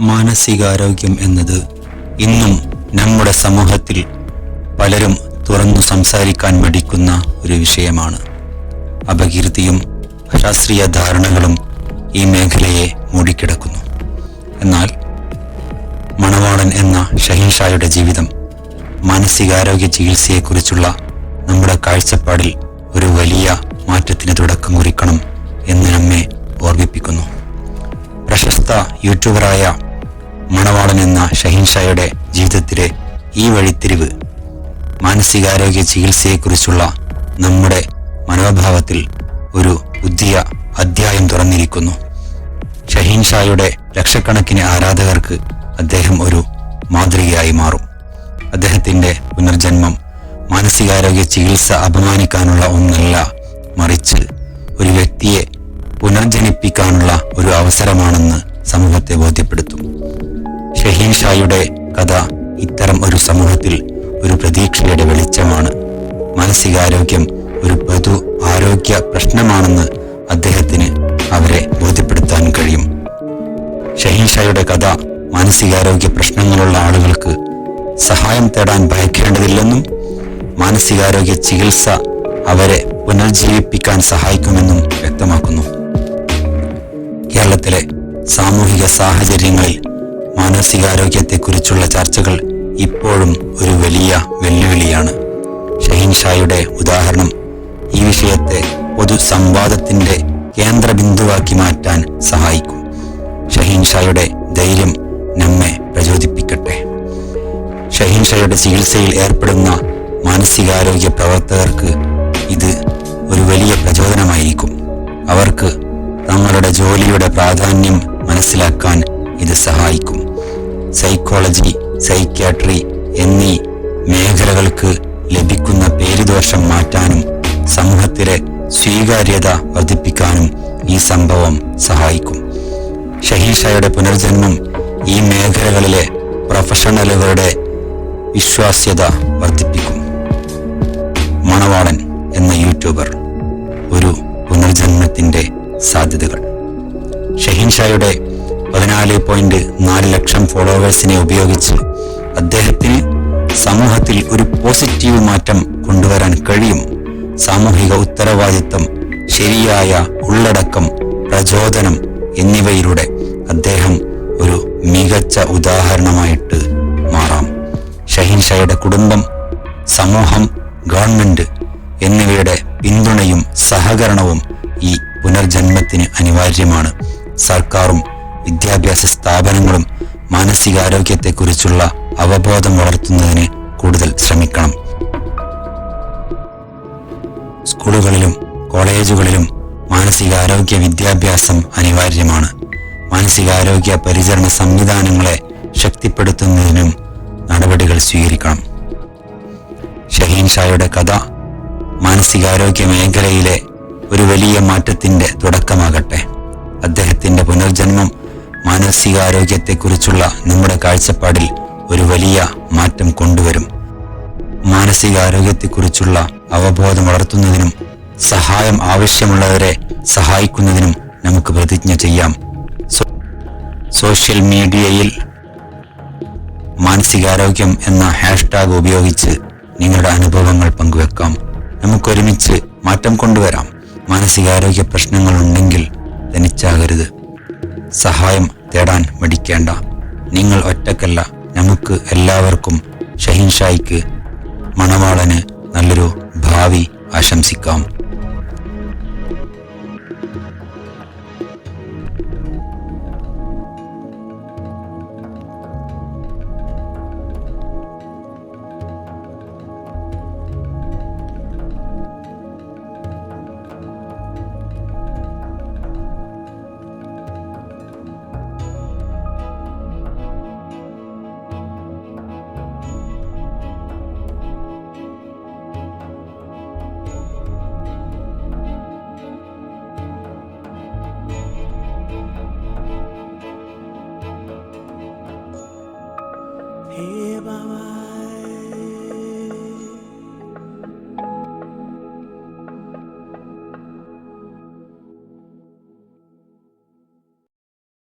മാനസികാരോഗ്യം എന്നത് ഇന്നും നമ്മുടെ സമൂഹത്തിൽ പലരും തുറന്നു സംസാരിക്കാൻ മടിക്കുന്ന ഒരു വിഷയമാണ്. അപകീർത്തിയും ശാസ്ത്രീയ ധാരണകളും ഈ മേഖലയെ മൂടിക്കിടക്കുന്നു. എന്നാൽ മണവാളൻ എന്ന ഷഹീൻഷായുടെ ജീവിതം മാനസികാരോഗ്യ ചികിത്സയെക്കുറിച്ചുള്ള നമ്മുടെ കാഴ്ചപ്പാടിൽ ഒരു വലിയ മാറ്റത്തിന് തുടക്കം കുറിക്കണം എന്ന് നമ്മെ ഓർമ്മിപ്പിക്കുന്നു. പ്രശസ്ത യൂട്യൂബറായ മണവാളൻ എന്ന ഷഹീൻഷായുടെ ജീവിതത്തിലെ ഈ വഴിത്തിരിവ് മാനസികാരോഗ്യ ചികിത്സയെക്കുറിച്ചുള്ള നമ്മുടെ മനോഭാവത്തിൽ ഒരു പുതിയ അധ്യായം തുറന്നിരിക്കുന്നു. ഷഹീൻഷായുടെ ലക്ഷക്കണക്കിന് ആരാധകർക്ക് അദ്ദേഹം ഒരു മാതൃകയായി മാറും. അദ്ദേഹത്തിന്റെ പുനർജന്മം മാനസികാരോഗ്യ ചികിത്സ അപമാനിക്കാനുള്ള ഒന്നല്ല മറിച്ച് ഒരു വ്യക്തിയെ പുനർജനിപ്പിക്കാനുള്ള ഒരു അവസരമാണെന്ന് സമൂഹത്തെ ബോധ്യപ്പെടുത്തും. ഷഹീൻ ഷായുടെ കഥ ഇത്തരം ഒരു സമൂഹത്തിൽ ഒരു പ്രതീക്ഷയുടെ വെളിച്ചമാണ്. മാനസികാരോഗ്യം ഒരു പൊതു ആരോഗ്യ പ്രശ്നമാണെന്ന് അദ്ദേഹത്തിന് അവരെ ബോധ്യപ്പെടുത്താൻ കഴിയും. ഷഹീൻ ഷായുടെ കഥ മാനസികാരോഗ്യ പ്രശ്നങ്ങളുള്ള ആളുകൾക്ക് സഹായം തേടാൻ ഭയക്കേണ്ടതില്ലെന്നും മാനസികാരോഗ്യ ചികിത്സ അവരെ പുനർജീവിപ്പിക്കാൻ സഹായിക്കുമെന്നും വ്യക്തമാക്കുന്നു. കേരളത്തിലെ സാമൂഹിക സാഹചര്യങ്ങളിൽ മാനസികാരോഗ്യത്തെക്കുറിച്ചുള്ള ചർച്ചകൾ ഇപ്പോഴും ഒരു വലിയ വെല്ലുവിളിയാണ്. ഷഹീൻ ഷായുടെ ഉദാഹരണം ഈ വിഷയത്തെ പൊതു സംവാദത്തിന്റെ കേന്ദ്ര ബിന്ദുവാക്കി മാറ്റാൻ സഹായിക്കും. ഷഹീൻ ഷായുടെ ധൈര്യം നമ്മെ പ്രചോദിപ്പിക്കട്ടെ. ഷഹീൻ ഷായുടെ ചികിത്സയിൽ ഏർപ്പെടുന്ന മാനസികാരോഗ്യ പ്രവർത്തകർക്ക് ഇത് ഒരു വലിയ പ്രചോദനമായിരിക്കും. അവർക്ക് തങ്ങളുടെ ജോലിയുടെ പ്രാധാന്യം മനസ്സിലാക്കാൻ ഇത് സഹായിക്കും. സൈക്കോളജി സൈക്യാട്രി എന്നീ മേഖലകൾക്ക് ലഭിക്കുന്ന പേരുദോഷം മാറ്റാനും സമൂഹത്തിലെ സ്വീകാര്യത വർദ്ധിപ്പിക്കാനും ഈ സംഭവം സഹായിക്കും. ഷഹീഷയുടെ പുനർജന്മം ഈ മേഖലകളിലെ പ്രൊഫഷണലുകളുടെ വിശ്വാസ്യത വർദ്ധിപ്പിക്കും. മണവാളൻ എന്ന യൂട്യൂബർ ഒരു പുനർജന്മത്തിന്റെ സാധ്യതകൾ. ഷഹീൻ ഷായുടെ പതിനാല് പോയിന്റ് നാല് ലക്ഷം ഫോളോവേഴ്സിനെ ഉപയോഗിച്ച് അദ്ദേഹത്തിന് സമൂഹത്തിൽ ഒരു പോസിറ്റീവ് മാറ്റം കൊണ്ടുവരാൻ കഴിയും. സാമൂഹിക ഉത്തരവാദിത്തം ശരിയായ ഉള്ളടക്കം പ്രചോദനം എന്നിവയിലൂടെ അദ്ദേഹം ഒരു മികച്ച ഉദാഹരണമായിട്ട് മാറാം. ഷഹീൻ ഷായുടെ കുടുംബം സമൂഹം ഗവൺമെന്റ് എന്നിവയുടെ പിന്തുണയും സഹകരണവും ഈ പുനർജന്മത്തിന് അനിവാര്യമാണ്. സർക്കാരും വിദ്യാഭ്യാസ സ്ഥാപനങ്ങളും മാനസികാരോഗ്യത്തെക്കുറിച്ചുള്ള അവബോധം വളർത്തുന്നതിന് കൂടുതൽ ശ്രമിക്കണം. സ്കൂളുകളിലും കോളേജുകളിലും മാനസികാരോഗ്യ വിദ്യാഭ്യാസം അനിവാര്യമാണ്. മാനസികാരോഗ്യ പരിചരണ സംവിധാനങ്ങളെ ശക്തിപ്പെടുത്തുന്നതിനും നടപടികൾ സ്വീകരിക്കണം. ഷഹീൻ ഷായുടെ കഥ മാനസികാരോഗ്യ മേഖലയിലെ ഒരു വലിയ മാറ്റത്തിന്റെ തുടക്കമാകട്ടെ. അദ്ദേഹത്തിന്റെ പുനർജന്മം മാനസികാരോഗ്യത്തെക്കുറിച്ചുള്ള നമ്മുടെ കാഴ്ചപ്പാടിൽ ഒരു വലിയ മാറ്റം കൊണ്ടുവരും. മാനസികാരോഗ്യത്തെക്കുറിച്ചുള്ള അവബോധം വളർത്തുന്നതിനും സഹായം ആവശ്യമുള്ളവരെ സഹായിക്കുന്നതിനും നമുക്ക് പ്രതിജ്ഞ ചെയ്യാം. സോഷ്യൽ മീഡിയയിൽ മാനസികാരോഗ്യം എന്ന ഹാഷ്ടാഗ് ഉപയോഗിച്ച് നിങ്ങളുടെ അനുഭവങ്ങൾ പങ്കുവെക്കാം. നമുക്കൊരുമിച്ച് മാറ്റം കൊണ്ടുവരാം. മാനസികാരോഗ്യ പ്രശ്നങ്ങളുണ്ടെങ്കിൽ തനിച്ചാകരുത്. സഹായം തേടാൻ മടിക്കേണ്ട. നിങ്ങൾ ഒറ്റക്കല്ല നമുക്ക് എല്ലാവർക്കും ഷഹീൻ ഷായിക്ക് മണവാളന് നല്ലൊരു ഭാവി ആശംസിക്കാം.